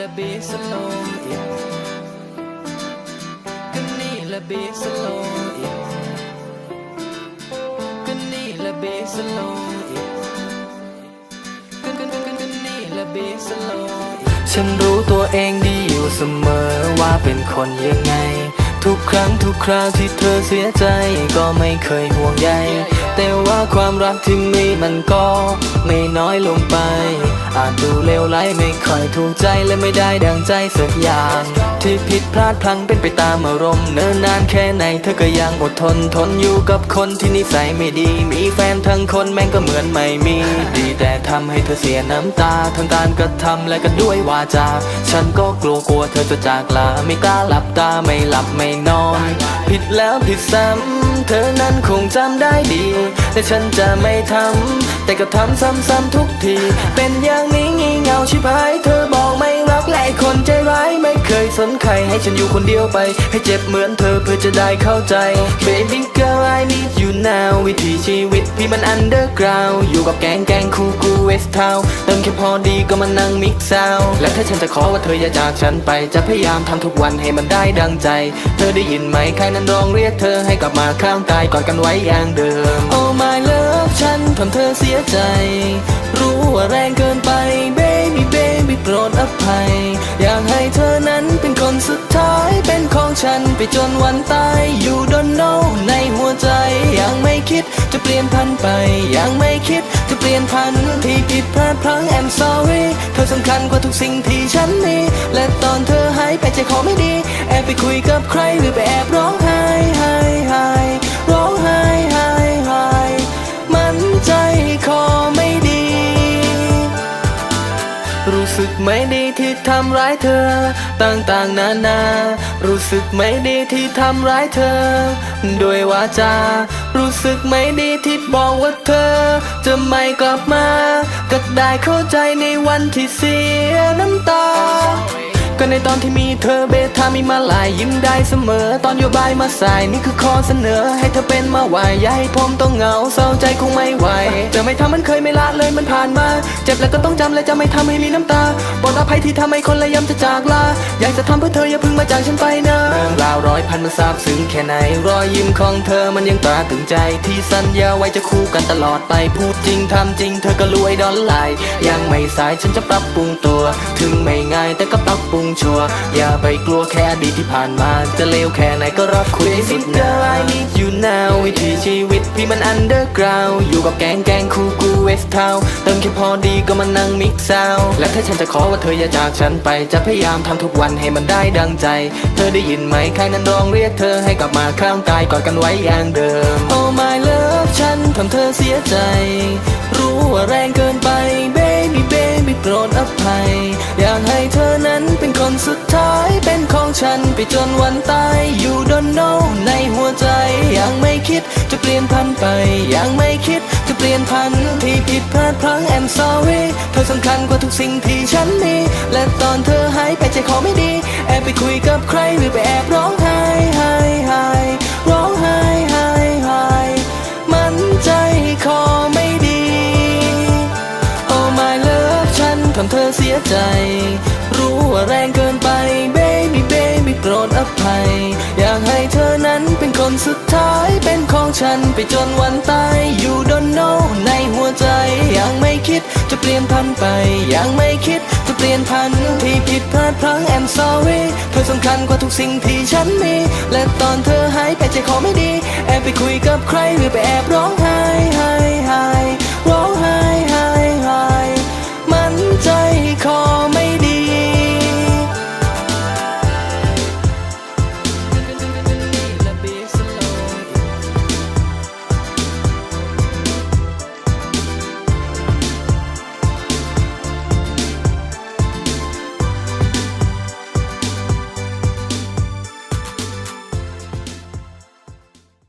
ละเบสโลมอีกก็นี่ละเบสโลมอีกก็นี่ละเบสโลมอีกก็ก็ก็ก็นี่ละเบสโลอีกฉันรู้ตัวเองดีอยู่เสมอว่าเป็นคนยังไง ทุกครั้งทุกคราวที่เธอเสียใจก็ไม่เคยห่วงใยแต่ว่าความรักที่มีมันก็ไม่น้อยลงไป อาจดูเลวร้ไม่ค่อยถูกใจและไม่ได้ดังใจสักอย่าง ที่ผิดพลาดพลั้งเป็นไปตามอารมณ์เนิ่นนานแค่ไหนเธอก็ยังอดทนทนอยู่กับคนที่นิสัยไม่ดี มีแฟนทั้งคนแม่งก็เหมือนไม่มี ดีแต่ทำให้เธอเสียน้ำตาทั้งการกระทำและก็ด้วยวาจา ฉันก็กลัวกลัวเธอจะจากลาไม่กล้าหลับตาไม่หลับไม่นอน ผิดแล้วผิดซ้ำ เธอนั้นคงจำได้ดี แต่ฉันจะไม่ทำ แต่ก็ทำซ้ำๆทุกที เป็นอย่างนี้งี่เงาชิบหาย เธอบอกไม่รักและไอคนใจร้ายไม่เคยสนใคร ให้ฉันอยู่คนเดียวไป ให้เจ็บเหมือนเธอเพื่อจะได้เข้าใจ Baby girl I พี่มัน underground อยู่กับแกงแกงคูกูเวสทาวเติมแค่พอดีก็มานั่งมิกซาวและถ้าฉันจะขอว่าเธออย่าจากฉันไป จะพยายามทำทุกวันให้มันได้ดังใจ เธอได้ยินไหมใครนั้นร้องเรียกเธอให้กลับมาข้างกายกอดกันไว้อย่างเดิม Oh my love ฉันทำเธอเสียใจ รู้ว่าแรงเกินไป baby baby โปรดอภัย อยากให้เธอนั้นเป็นคนสุดท้ายเป็น ฉันไปจนวันตายอยู่ดนโนในหัวใจยังไม่คิดจะเปลี่ยนพันไปยังไม่คิดจะเปลี่ยนพันที่ผิดพลาดพลั้ง I'm sorry เธอสำคัญกว่าทุกสิ่งที่ฉันมีและตอนเธอหายไปใจคอไม่ดี แอบไปคุยกับใครหรือไปแอบร้องไห้ ไม่ดีที่ทำร้ายเธอ ต่างๆนานา รู้สึกไม่ดีที่ทำร้ายเธอ ด้วยวาจา รู้สึกไม่ดีที่บอกว่าเธอ จะไม่กลับมา ก็ได้เข้าใจในวันที่เสียน้ำตา ก็ในตอนที่มีเธอเบทามีมาหลายยิ้มได้เสมอ ตอนโยบายมาใส่นี่คือข้อเสนอ ให้เธอเป็นมาไหวอย่าให้ผมต้องเหงาเศร้าใจคงไม่ไหวจะไม่ทำมันเคยไม่ละเลยมันผ่านมา เจ็บแล้วก็ต้องจำและจะไม่ทำให้มีน้ำตาบทอภัยที่ทำให้คนละยำจะจากลาอยากจะทำเพื่อเธออย่าพิ่งมาจากฉันไปนะเรื่องราวร้อยพันมันซาบซึ้งแค่ไหน รอยยิ้มของเธอมันยังตราตึงใจ ที่สัญญาไว้จะคู่กันตลอดไปพูดจริงทำจริงเธอก็รวยดอลลาร์ยังไม่สายฉันจะปรับปรุงตัว ถึงไม่ง่ายแต่ก็ปรับปรุงชัวอย่าไปกลัวแค่อดีตที่ผ่านมา จะเลวแค่ไหนก็รักคุณที่สุดนะ I need you now วิถีชีวิตพี่มัน underground อยู่กับแก๊งแกงคูกูเวสทาวเติมแค่พอดีก็มานั่งมิกซาวและถ้าฉันจะขอว่าเธออย่าจากฉันไป จะพยายามทำทุกวันให้มันได้ดังใจ เธอได้ยินไหมใครนั้นร้องเรียกเธอให้กลับมาข้างกายกอดกันไว้อย่างเดิม Oh my love ฉันทำเธอเสียใจ รู้ว่าแรงเกินไป baby baby โปรดอภัย อยากให้เธอนั้นเป็นคนสุดท้าย เป็นของฉันไปจนวันตาย You don't know ในหัวใจ ยังไม่คิดจะเปลี่ยนพันไป ยังไม่คิดจะเปลี่ยนพันที่ผิดพลาดพลั้ง I'm sorry เธอสำคัญกว่าทุกสิ่งที่ฉันมี และตอนเธอหายไปใจคอไม่ดี แอบไปคุยกับใครหรือไปแอบร้องไห้ไห้ไห้ ทำเธอเสียใจ รู้ว่าแรงเกินไป baby baby โปรดอภัย อยากให้เธอนั้นเป็นคนสุดท้าย เป็นของฉันไปจนวันตาย You don't know ในหัวใจ ยังไม่คิดจะเปลี่ยนพันไป ยังไม่คิดจะเปลี่ยนพันที่ผิดพลาดพลั้ง I'm sorry เธอสำคัญกว่าทุกสิ่งที่ฉันมี และตอนเธอหายไปใจคอไม่ดี แอบไปคุยกับใครหรือไปแอบร้องไห้